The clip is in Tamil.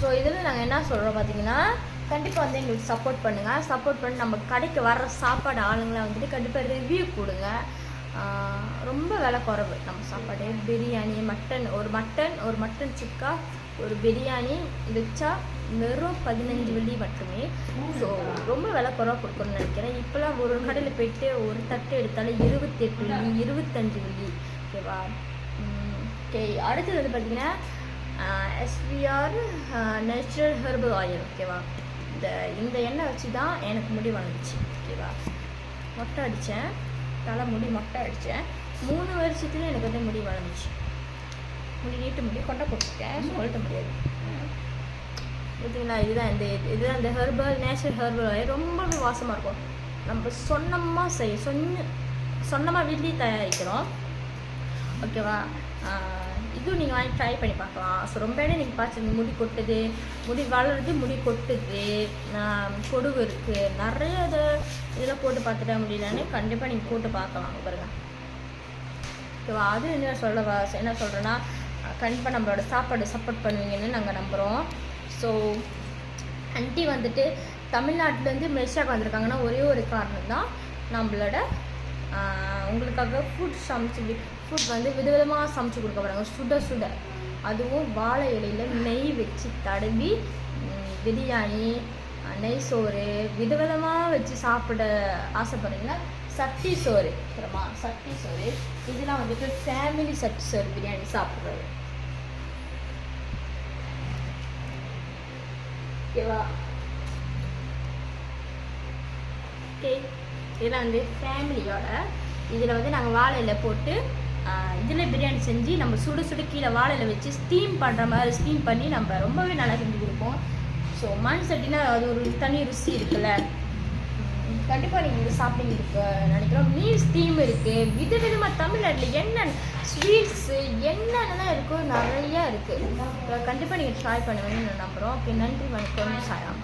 ஸோ இதில் நாங்கள் என்ன சொல்கிறோம் பார்த்தீங்கன்னா கண்டிப்பாக வந்து எங்களுக்கு சப்போர்ட் பண்ணுங்கள் சப்போர்ட் பண்ணி நம்ம கடைக்கு வர்ற சாப்பாடு ஆளுங்களை வந்துட்டு கண்டிப்பாக ரிவ்யூ கொடுங்க. ரொம்ப விலை குறைவு நம்ம சாப்பாடு. பிரியாணி மட்டன் ஒரு மட்டன் ஒரு மட்டன் சுக்கா ஒரு பிரியாணி வச்சா வெறும் பதினஞ்சு வெள்ளி மட்டுமே. ஸோ ரொம்ப விலை குறவாக கொடுக்கணும்னு நினைக்கிறேன். இப்போலாம் ஒரு கடையில் போயிட்டு ஒரு தட்டு எடுத்தாலும் இருபத்தெட்டு வெள்ளி இருபத்தஞ்சு வெள்ளி. ஓகேவா ஓகே அடுத்தது வந்து பார்த்தீங்கன்னா எஸ்விஆர் நேச்சுரல் ஹெர்பல் ஆயில் ஓகேவா இந்த இந்த எண்ணெய் வச்சு தான் எனக்கு முடி வளர்ந்துச்சு ஓகேவா மொட்டை அடித்தேன் தலை முடி மொட்டை அடித்தேன் மூணு வருஷத்துல எனக்கு வந்து முடி வளர்ந்துச்சு. முடி நீட்டு முடி கொண்டை போட்டுட்டேன் சொல்லிட்ட முடியாது. பார்த்தீங்களா இதுதான் இந்த இதுதான் இந்த ஹெர்பல் நேச்சுரல் ஹெர்பல் ஆயில் ரொம்பவே வாசமாக இருக்கும். நம்ம சொன்னமாக செய்ய சொன்ன சொன்னமாக வீட்லேயே தயாரிக்கிறோம். ஓகேவா இதுவும் நீங்கள் வாங்கி ட்ரை பண்ணி பார்க்கலாம். ஸோ ரொம்ப இடம் நீங்கள் பார்த்து முடி கொட்டுது. முடி வளருது முடி கொட்டுது. கொடுவு இருக்குது நிறைய இது இதெல்லாம் போட்டு பார்த்துட்டா முடியலன்னு கண்டிப்பாக நீங்கள் போட்டு பார்க்கலாம். பாருங்கள் பாருங்க ஓகேவா அது என்ன சொல்ல என்ன சொல்கிறேன்னா கண்டிப்பாக நம்மளோட சாப்பாடு சப்போர்ட் பண்ணுவீங்கன்னு நாங்கள் நம்புகிறோம் ஸோ ஆன்ட்டி வந்துட்டு தமிழ்நாட்டிலேருந்து மலேசியாவுக்கு வந்திருக்காங்கன்னா ஒரே ஒரு காரணம் தான் நம்மளோட உங்களுக்காக ஃபுட் சமைச்சு ஃபுட் வந்து விதவிதமாக சமைச்சு கொடுக்க போகிறாங்க சுட சுட. அதுவும் வாழை இலையில் நெய் வச்சு தடவி பிரியாணி நெய் சோறு விதவிதமாக வச்சு சாப்பிட ஆசைப்படுறீங்கன்னா சட்டி சோறு. அப்புறமா சட்டி சோறு. இதெல்லாம் வந்துட்டு ஃபேமிலி சட்டி சோறு பிரியாணி சாப்பிட்றது. ஓகேவா? ஓகே இதெல்லாம் வந்து ஃபேமிலியோட இதில் வந்து நாங்கள் வாழையில் போட்டு இதில் பிரியாணி செஞ்சு நம்ம சுடு சுடு கீழே வாழையில் வச்சு ஸ்டீம் பண்ணுற மாதிரி ஸ்டீம் பண்ணி நம்ம ரொம்பவே நல்லா செஞ்சு கொடுப்போம். ஸோ மண் சட்டினா அது ஒரு தனி ருசி இருக்குல்ல. கண்டிப்பாக நீங்கள் இங்கே சாப்பிட்டீங்க இருக்கு நினைக்கிறோம். மீன் ஸ்டீம் இருக்குது வித விதமாக தமிழ்நாட்டில் என்ன ஸ்வீட்ஸு என்னென்னலாம் இருக்கோ நிறையா இருக்குது கண்டிப்பாக நீங்கள் ட்ரை பண்ணுவேன்னு நான் நம்புகிறோம் ஓகே நன்றி வணக்கம் சாயம்